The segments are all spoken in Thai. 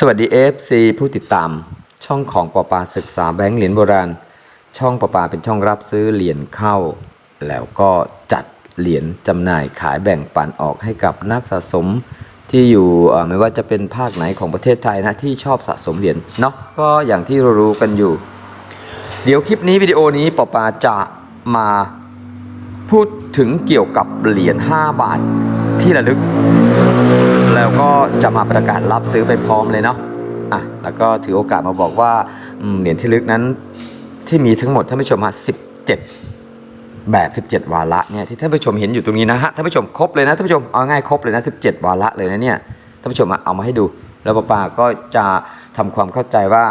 สวัสดี FC ผู้ติดตาม ช่องของปอปาศึกษาแบงค์เหรียญโบราณ ช่องปอปาเป็นช่องรับซื้อเหรียญเข้า แล้วก็จัดเหรียญจำหน่ายขายแบ่งปันออกให้กับนักสะสมที่อยู่ไม่ว่าจะเป็นภาคไหนของประเทศไทยนะที่ชอบสะสมเหรียญเนาะก็อย่างที่เรารู้กันอยู่ เดี๋ยวคลิปนี้วิดีโอนี้ปอปาจะมาพูดถึงเกี่ยวกับเหรียญ5บาท ที่ระลึก แล้วก็จะมาประกาศรับซื้อไปพร้อมเลยเนาะอะแล้วก็ถือโอกาสมาบอกว่าเหรียญที่ลึกนั้นที่มีทั้งหมดท่านผู้ชมฮะ17แบบ 17 วาระเนี่ยที่ท่านผู้ชมเห็นอยู่ตรงนี้นะฮะท่านผู้ชมครบเลยนะท่านผู้ชมเอาง่ายครบเลยนะ 17 วาระเลยนะเนี่ยท่านผู้ชมเอามาให้ดู แล้วป้าปาก็จะทำความเข้าใจว่า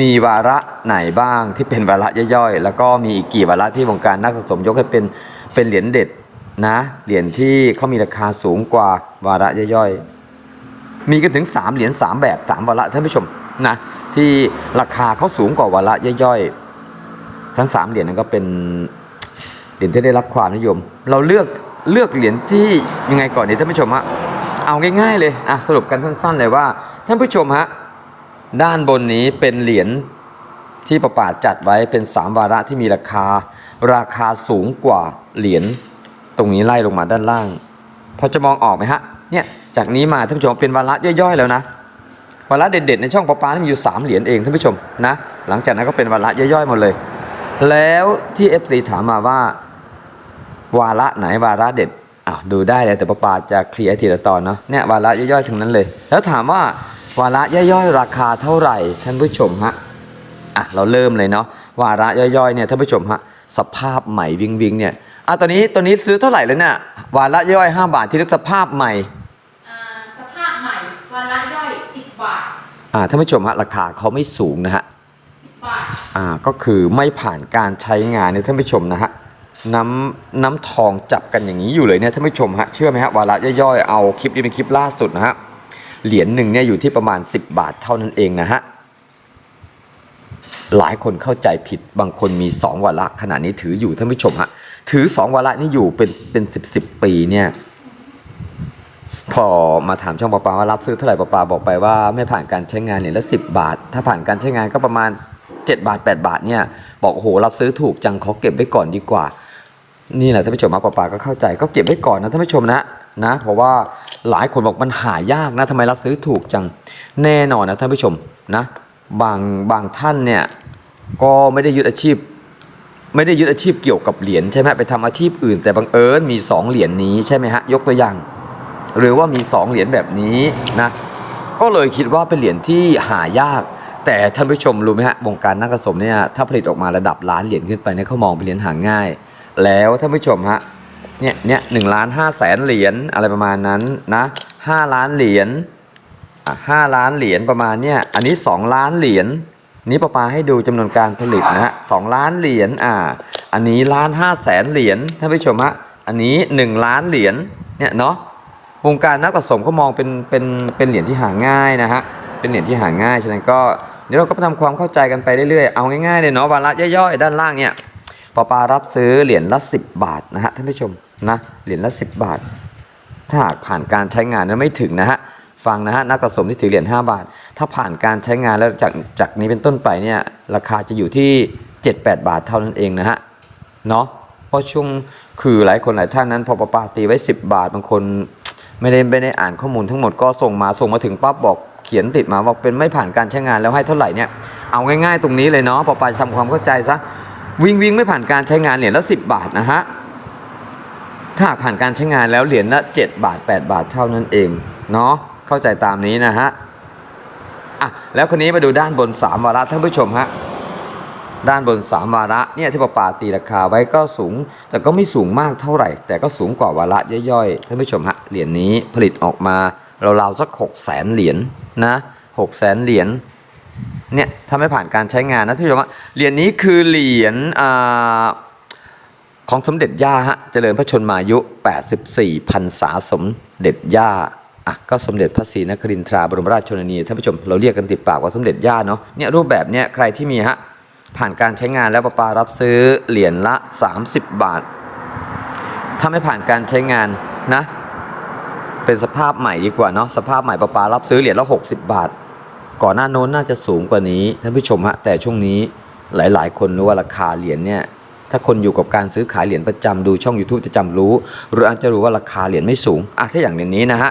มีวาระไหนบ้างที่เป็นวาระย่อยๆ แล้วก็มีอีกกี่วาระที่วงการนักสะสมยกให้เป็นเป็นเหรียญเด็ด นะเหรียญที่เขามีราคาสูงกว่าวาระย่อยๆ มีกันถึง 3 เหรียญ3 แบบ 3 วาระท่านผู้ชมนะที่ราคาเขาสูงกว่าวาระย่อยๆ ทั้ง 3 เหรียญนั้นก็เป็นเหรียญที่ได้รับความนิยม เราเลือกเลือกเหรียญที่ยังไงก่อนดีท่านผู้ชมฮะเอาง่ายๆเลยอะสรุปกันสั้น ๆ เลยว่าท่านผู้ชมฮะด้านบนนี้เป็นเหรียญที่ประปาจัดไว้เป็น 3 วาระที่มีราคา ราคาสูงกว่าเหรียญ ตรงนี้ไล่ลงมาด้านล่าง พอจะมองออกไหมฮะ เนี่ย จากนี้มาท่านผู้ชมเป็นวาระย่อยๆแล้วนะ วาระเด็ดๆในช่องประปาที่มีอยู่3เหรียญเองท่านผู้ชมนะ หลังจากนั้นก็เป็นวาระย่อยๆหมดเลย แล้วที่ FC ถามมาว่า วาระไหนวาระเด็ดอ้าวดูได้เลยแต่ประปาจะเคลียร์ทีละตอนเนาะ เนี่ยวาระย่อยๆทั้งนั้นเลย แล้วถามว่าวาระย่อยๆ ราคาเท่าไหร่ท่านผู้ชมฮะ อะเราเริ่มเลยเนาะวาระย่อยๆเนี่ยท่านผู้ชมฮะสภาพใหม่วิงวิงเนี่ย อะตอนนี้ตัวนี้ซื้อเท่าไหร่เลยเนี่ยวาระย่อย 5 บาทที่เรียกสภาพใหม่อ่าสภาพใหม่วันละย่อย10บาทอ่าท่านผู้ชมฮะราคาเขาไม่สูงนะฮะ10บาทอ่าก็คือไม่ผ่านการใช้งานเนี่ยท่านผู้ชมนะฮะน้ำน้ำทองจับกันอย่างนี้อยู่เลยเนี่ยท่านผู้ชมฮะเชื่อไหมฮะวาระย่อยๆเอาคลิปนี้เป็นคลิปล่าสุดนะฮะเหรียญหนึ่งเนี่ยอยู่ที่ประมาณ 10 บาทเท่านั้นเองนะฮะหลายคนเข้าใจผิดบางคนมี 2 วาระขณะนี้ถืออยู่ท่านผู้ชมฮะ ถือ2วาระนี้อยู่เป็นเป็นสิบสิบปีเนี่ย พอมาถามช่องปาปาว่ารับซื้อเท่าไหร่ปาปาบอกไปว่าไม่ผ่านการใช้งานเหรียละสิบบาท ถ้าผ่านการใช้งานก็ประมาณ7บาท8บาทเนี่ย บอกโอ้โหรับซื้อถูกจังขอเก็บไว้ก่อนดีกว่า นี่แหละท่านผู้ชมมาปาปาก็เข้าใจก็เก็บไว้ก่อนนะท่านผู้ชมนะนะเพราะว่าหลายคนบอกมันหายากนะทำไมรับซื้อถูกจังแน่นอนนะท่านผู้ชมนะบางบางท่านเนี่ยก็ไม่ได้ยึดอาชีพ ไม่ได้ยึดอาชีพเกี่ยวกับเหรียญใช่ไหมไปทำอาชีพอื่น แต่บังเอิญมีสองเหรียญนี้ใช่ไหมฮะยกตัวอย่าง หรือว่ามีสองเหรียญแบบนี้นะก็เลยคิดว่าเป็นเหรียญที่หายาก แต่ท่านผู้ชมรู้ไหมฮะวงการนักสะสมเนี่ยถ้าผลิตออกมาระดับล้านเหรียญขึ้นไปเนี่ยเขามองเป็นเหรียญหาง่าย แล้วท่านผู้ชมฮะเนี่ยเนี่ยหนึ่งล้านห้าแสนเหรียญอะไรประมาณนั้นนะห้าล้านเหรียญห้าล้านเหรียญประมาณเนี่ยอันนี้สองล้านเหรียญ นี่ประปาให้ดูจำนวนการผลิตนะฮะสองล้านเหรียญอ่า อันนี้ล้านห้าแสนเหรียญท่านผู้ชมฮะอันนี้หนึ่งล้านเหรียญเนี่ยเนาะวงการนักสะสมก็มองเป็นเป็นเป็นเหรียญที่หาง่ายนะฮะเป็นเหรียญที่หาง่ายฉะนั้นก็เดี๋ยวเราก็ไปทำความเข้าใจกันไปเรื่อยๆเอาง่ายๆเลยเนาะวาระย่อยๆด้านล่างเนี่ยปอปารับซื้อเหรียญละ 10 บาทนะฮะท่านผู้ชมนะเหรียญละ 10 บาท ถ้าหากผ่านการใช้งานนั้นไม่ถึงนะฮะ ฟังนะฮะนักสะสมที่ถือเหรียญ5บาท ถ้าผ่านการใช้งานแล้วจากจากนี้เป็นต้นไปเนี่ยราคาจะอยู่ที่ 7-8 บาทเท่านั้นเองนะฮะเนาะเพราะช่วงคือหลายคนหลายท่านนั้นพอปาปาตีไว้ 10 บาทบางคนไม่ได้ไม่ได้อ่านข้อมูลทั้งหมดก็ส่งมาส่งมาถึงปั๊บบอกเขียนติดมาบอกเป็นไม่ผ่านการใช้งานแล้วให้เท่าไหร่เนี่ยเอาง่ายๆตรงนี้เลยเนาะปาปาจะทำความเข้าใจซะวิ่งวิ่งไม่ผ่านการใช้งานเหรียญละ10 บาทนะฮะถ้าผ่านการใช้งานแล้วเหรียญละ7บาท 8 บาทเท่านั้นเองเนาะ เข้าใจตามนี้นะฮะอะแล้วคนนี้มาดูด้านบน 3 วาระท่านผู้ชมฮะด้านบนสามวาระเนี่ยที่ปปาตีราคาไว้ก็สูง แต่ก็ไม่สูงมากเท่าไหร่ แต่ก็สูงกว่าวาระย่อยๆท่านผู้ชมฮะเหรียญนี้ผลิตออกมาเราวๆสักหกแสนเหรียญนะหกแสนเหรียญเนี่ยถ้าไม่ผ่านการใช้งานนะท่านผู้ชมเหรียญนี้คือเหรียญอของสมเด็จย่าฮะเจริญพระชนมายุ 84พรรษาสมเด็จย่า อะก็สมเด็จพระศรีนครินทราบรมราชชนนีท่านผู้ชมเราเรียกกันติดปากว่าสมเด็จย่าเนาะเนี่ยรูปแบบเนี่ยใครที่มีฮะผ่านการใช้งานแล้วประปารับซื้อเหรียญละ 30 บาท ถ้าไม่ผ่านการใช้งานนะ เป็นสภาพใหม่ดีกว่าเนาะสภาพใหม่ประปารับซื้อเหรียญละ 60 บาท ก่อนหน้าโน้นน่าจะสูงกว่านี้ท่านผู้ชมฮะแต่ช่วงนี้หลาย ๆ คนรู้ว่าราคาเหรียญเนี่ยถ้าคนอยู่กับการซื้อขายเหรียญประจำดูช่อง YouTube จะจำรู้ หรืออาจจะรู้ว่าราคาเหรียญไม่สูงอะถ้าอย่างเหรียญนี้นะฮะ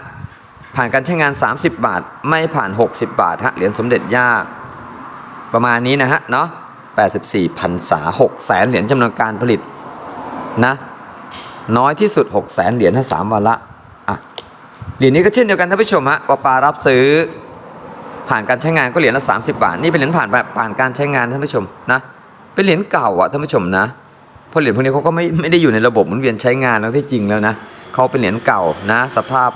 ผ่านการใช้งาน 30 บาท ไม่ผ่าน 60 บาทฮะเหรียญสมเด็จย่า ประมาณนี้นะฮะเนาะ84พันษา6แสนเหรียญจำนวนการผลิตนะน้อยที่สุด 6 แสนเหรียญถ้าสามวันละอะเหรียญนี้ก็เช่นเดียวกันท่านผู้ชมฮะปปารับซื้อ ผ่านการใช้งานก็เหรียญละ 30 บาท นี่เป็นเหรียญผ่านแบบผ่านการใช้งานท่านผู้ชมนะเป็นเหรียญเก่าอะท่านผู้ชมนะเพราะเหรียญพวกนี้เขาก็ไม่ไม่ได้อยู่ในระบบหมุนเวียนใช้งานแล้วที่จริงแล้วนะเขาเป็นเหรียญเก่านะ สภาพ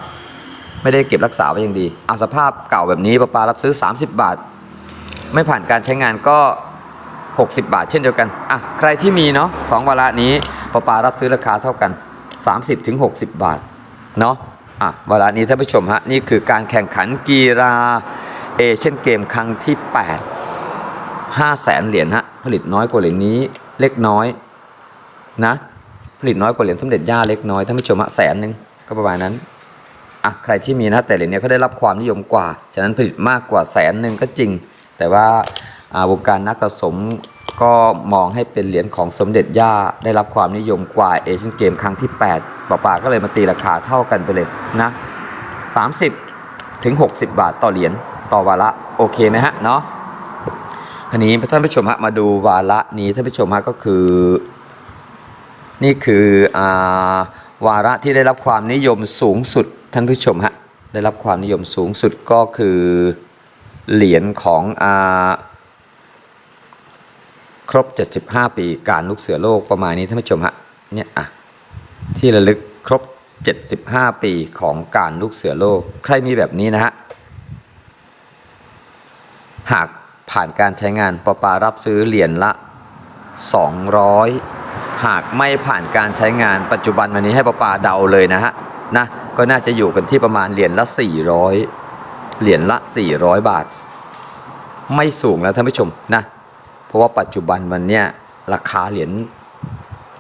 ไม่ได้เก็บรักษาไว้อย่างดีเอาสภาพเก่าแบบนี้ปาปารับซื้อ 30 บาท ไม่ผ่านการใช้งานก็ 60 บาท เช่นเดียวกันอะใครที่มีเนาะสองวาระนี้ปาปารับซื้อราคาเท่ากัน30ถึงบาทเนาะอะวาระนี้ท่านผู้ชมฮะนี่คือการแข่งขันกีฬาเอเชียนเกมครั้งที่ 8 5แสนเหรียญฮะผลิตน้อยกว่าเหรียญนี้เล็กน้อยนะผลิตน้อยกว่าเหรียญสมเด็จย่าเล็กน้อยท่านผู้ชมฮะแสนหนึ่งก็ประมาณนั้น อะใครที่มีนะแต่เหรียญเนี้ยเขาได้รับความนิยมกว่า ฉะนั้นผลิตมากกว่าแสนหนึ่งก็จริง แต่ว่าวงการนักสะสมก็มองให้เป็นเหรียญของสมเด็จย่าได้รับความนิยมกว่าเอเชียนเกมครั้งที่ 8ป่าป่าก็เลยมาตีราคาเท่ากันไปเลยนะ 30 ถึง 60 บาทต่อเหรียญต่อวาระโอเคไหมฮะเนาะทีนี้ท่านผู้ชมฮะมาดูวาระนี้ท่านผู้ชมฮะก็คือ นี่คืออาวาระที่ได้รับความนิยมสูงสุด ท่านผู้ชมฮะได้รับความนิยมสูงสุดก็คือเหรียญของอาครบ 75 ปีการลูกเสือโลกประมาณนี้ท่านผู้ชมฮะเนี่ยอะที่ระลึกครบ 75 ปีของการลูกเสือโลก ใครมีแบบนี้นะฮะหากผ่านการใช้งานปปารับซื้อเหรียญละ 200 หากไม่ผ่านการใช้งานปัจจุบันวันนี้ให้ปปาเดาเลยนะฮะนะ ก็น่าจะอยู่กันที่ประมาณเหรียญละ400เหรียญละ 400 บาท ไม่สูงแล้วท่านผู้ชมนะ เพราะว่าปัจจุบันวันเนี้ยราคาเหรียญ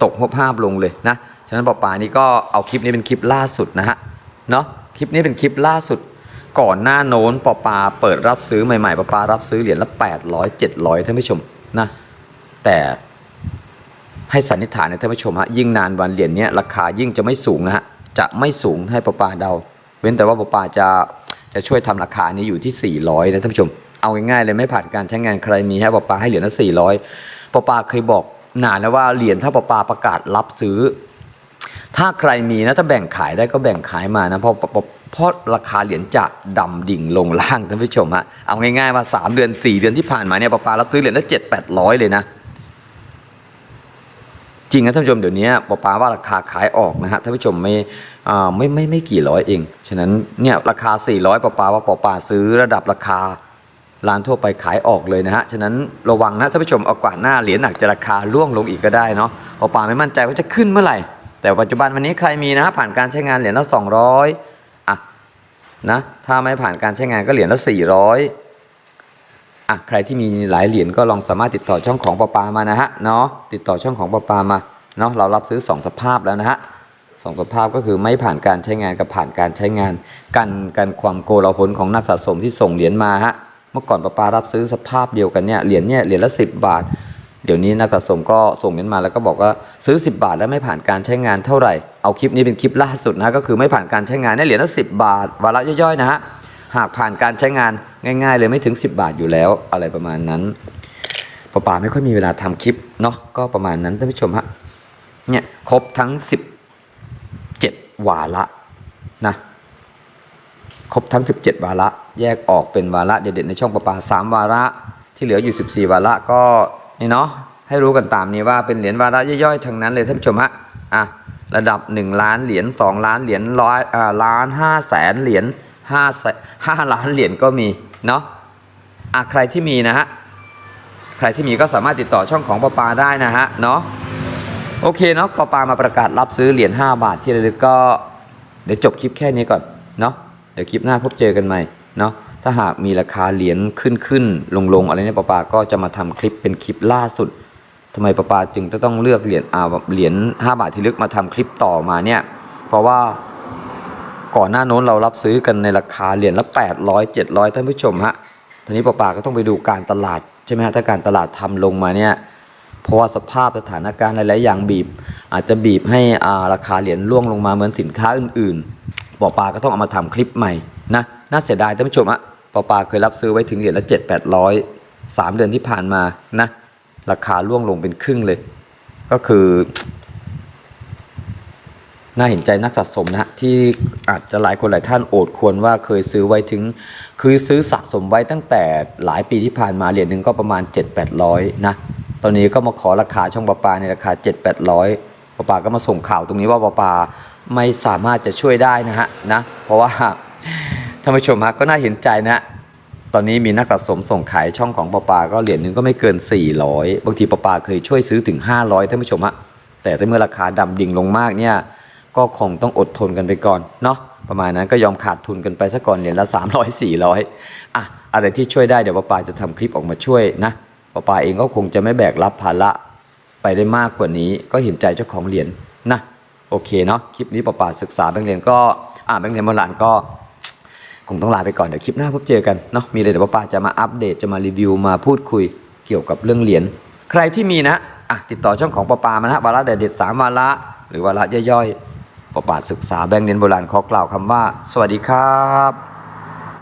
ตกหวภาพลงเลยนะ ฉะนั้นปอปานี่ก็เอาคลิปนี้เป็นคลิปล่าสุดนะฮะ เนาะคลิปนี้เป็นคลิปล่าสุดก่อนหน้าโน้นปอปาเปิดรับซื้อใหม่ๆปอปารับซื้อเหรียญละ 800 700ท่านผู้ชมนะแต่ให้สันนิษฐานนะท่านผู้ชมฮะยิ่งนานวันเหรียญเนี้ยราคายิ่งจะไม่สูงนะฮะ จะไม่สูงให้ปอปาเดา เว้นแต่ว่าปอปาจะจะช่วยทำราคานี้อยู่ที่ 400 นะท่านผู้ชม เอาง่ายๆเลยไม่ผ่านการใช้งานใครมีให้ปอปาให้เหรียญละ400ปอปาเคยบอกนานแล้วว่าเหรียญถ้าปอปาประกาศรับซื้อ ถ้าใครมีนะถ้าแบ่งขายได้ก็แบ่งขายมานะเพราะเพราะเพราะราคาเหรียญจะดำดิ่งลงล่างท่านผู้ชมฮะเอาง่ายๆว่าสามเดือนสี่เดือนที่ผ่านมาเนี่ยปอปารับซื้อเหรียญละเจ็ดแปดร้อยเลยนะ จริงนะท่านผู้ชมเดี๋ยวนี้ปอปาว่าราคาขายออกนะฮะท่านผู้ชมไม่อ่ไม่ไม่ไม่กี่ร้อยเอง ฉะนั้นเนี่ยราคา 400ปอปาว่าปอปาซื้อระดับราคาร้านทั่วไปขายออกเลยนะฮะ ฉะนั้นระวังนะท่านผู้ชมเอากว่าหน้าเหรียญอาจจะราคาล่วงลงอีกก็ได้เนาะปอปาไม่มั่นใจว่าจะขึ้นเมื่อไหร่ แต่ปัจจุบันวันนี้ใครมีนะฮะผ่านการใช้งานเหรียญละ200อะนะถ้าไม่ผ่านการใช้งานก็เหรียญละ400 อะใครที่มีหลายเหรียญก็ลองสามารถติดต่อช่องของปอปามานะฮะเนาะติดต่อช่องของปอปามาเนาะเรารับซื้อสองสภาพแล้วนะฮะสองสภาพก็คือไม่ผ่านการใช้งานกับผ่านการใช้งานกันกันความโกลาหลของนักสะสมที่ส่งเหรียญมาฮะเมื่อก่อนปอปารับซื้อสภาพเดียวกันเนี่ยเหรียญเนี่ยเหรียญละสิบบาท เดี๋ยวนี้นักสะสมก็ส่งเหรียญมาแล้วก็บอกว่าซื้อ 10 บาทแล้วไม่ผ่านการใช้งานเท่าไหร่เอาคลิปนี้เป็นคลิปล่าสุดนะก็คือไม่ผ่านการใช้งานเนี่ยเหรียญละสิบาทวาระย่อยๆนะฮะ หากผ่านการใช้งานง่าย ๆ เลยไม่ถึง 10 บาทอยู่แล้วอะไรประมาณนั้นปอปาไม่ค่อยมีเวลาทำคลิปเนาะก็ประมาณนั้นท่านผู้ชมฮะเนี่ยครบทั้ง 17 วาระนะครบทั้ง 17 วาระ แยกออกเป็นวาระเด็ดๆในช่องปอปา 3 วาระ ที่เหลืออยู่ 14 วาระก็นี่เนาะให้รู้กันตามนี้ว่าเป็นเหรียญวาระย่อยๆทั้งนั้นเลยท่านผู้ชมฮะอะระดับ 1 ล้านเหรียญ2ล้านเหรียญร้อยอ่าล้าน5แสนเหรียญ 5แสน5ล้านเหรียญก็มีเนาะอะใครที่มีนะฮะใครที่มีก็สามารถติดต่อช่องของปอปาได้นะฮะเนาะโอเคเนาะปอปามาประกาศรับซื้อเหรียญ5บาทที่ระลึกก็เดี๋ยวจบคลิปแค่นี้ก่อนเนาะเดี๋ยวคลิปหน้าพบเจอกันใหม่เนาะถ้าหากมีราคาเหรียญขึ้นขึ้นลงลงอะไรเนี่ยปอปาก็จะมาทำคลิปเป็นคลิปล่าสุดทำไมปอปาจึงจะต้องเลือกเหรียญอ่าเหรียญ5บาทที่ลึกมาทำคลิปต่อมาเนี่ยเพราะว่า ก่อนหน้าโน้นเรารับซื้อกันในราคาเหรียญละ 800 700ท่านผู้ชมฮะทีนี้ป้าปาก็ต้องไปดูการตลาดใช่ไหมฮะถ้าการตลาดทำลงมาเนี่ยเพราะว่าสภาพสถานการณ์หลาย ๆ อย่างบีบ อาจจะบีบให้อ่าราคาเหรียญร่วงลงมาเหมือนสินค้าอื่นๆปอปาก็ต้องเอามาทำคลิปใหม่นะน่าเสียดายท่านผู้ชมอะปอปาเคยรับซื้อไว้ถึงเหรียญละเจ็ดแปดร้อยสามเดือนที่ผ่านมานะราคาร่วงลงเป็นครึ่งเลย ก็คือ น่าเห็นใจนักสะสมนะฮะที่อาจจะหลายคนหลายท่านโอดควรว่าเคยซื้อไว้ถึง คือซื้อสะสมไว้ตั้งแต่หลายปีที่ผ่านมาเหรียญหนึ่งก็ประมาณ 7 8 0 0 นะตอนนี้ก็มาขอราคาช่องประปาในราคา 7 8 0 0ประปาก็มาส่งข่าวตรงนี้ว่าประปาไม่สามารถจะช่วยได้นะฮะนะเพราะว่าท่านผู้ชมฮะก็น่าเห็นใจนะตอนนี้มีนักสะสมส่งขายช่องของปอปาก็เหรียญหนึ่งก็ไม่เกิน 400 บางทีปอปาเคยช่วยซื้อถึง 500ท่านผู้ชมฮะแต่ถ้าเมื่อราคาดำดิ่งลงมากเนี่ย ก็คงต้องอดทนกันไปก่อนเนาะประมาณนั้นก็ยอมขาดทุนกันไปซะก่อนเหรียญละ300 400อะอะไรที่ช่วยได้เดี๋ยวปอปาจะทำคลิปออกมาช่วยนะปอปาเองก็คงจะไม่แบกรับภาระไปได้มากกว่านี้ ก็เห็นใจเจ้าของเหรียญนะโอเคเนาะคลิปนี้ปอปาศึกษาแบงค์เหรียญก็อ่าแบงค์เหรียญโบราณก็คงต้องลาไปก่อนเดี๋ยวคลิปหน้าพบเจอกันเนาะมีอะไรเดี๋ยวป้าปาจะมาอัปเดตจะมารีวิวมาพูดคุยเกี่ยวกับเรื่องเหรียญใครที่มีนะอะติดต่อช่องของป้าปามานะวาระเด็ดเด็ดสามวาระหรือวาระย่อยๆ ประปาศึกษาแบงค์เรียนโบราณขอกล่าวคำว่า สวัสดีครับ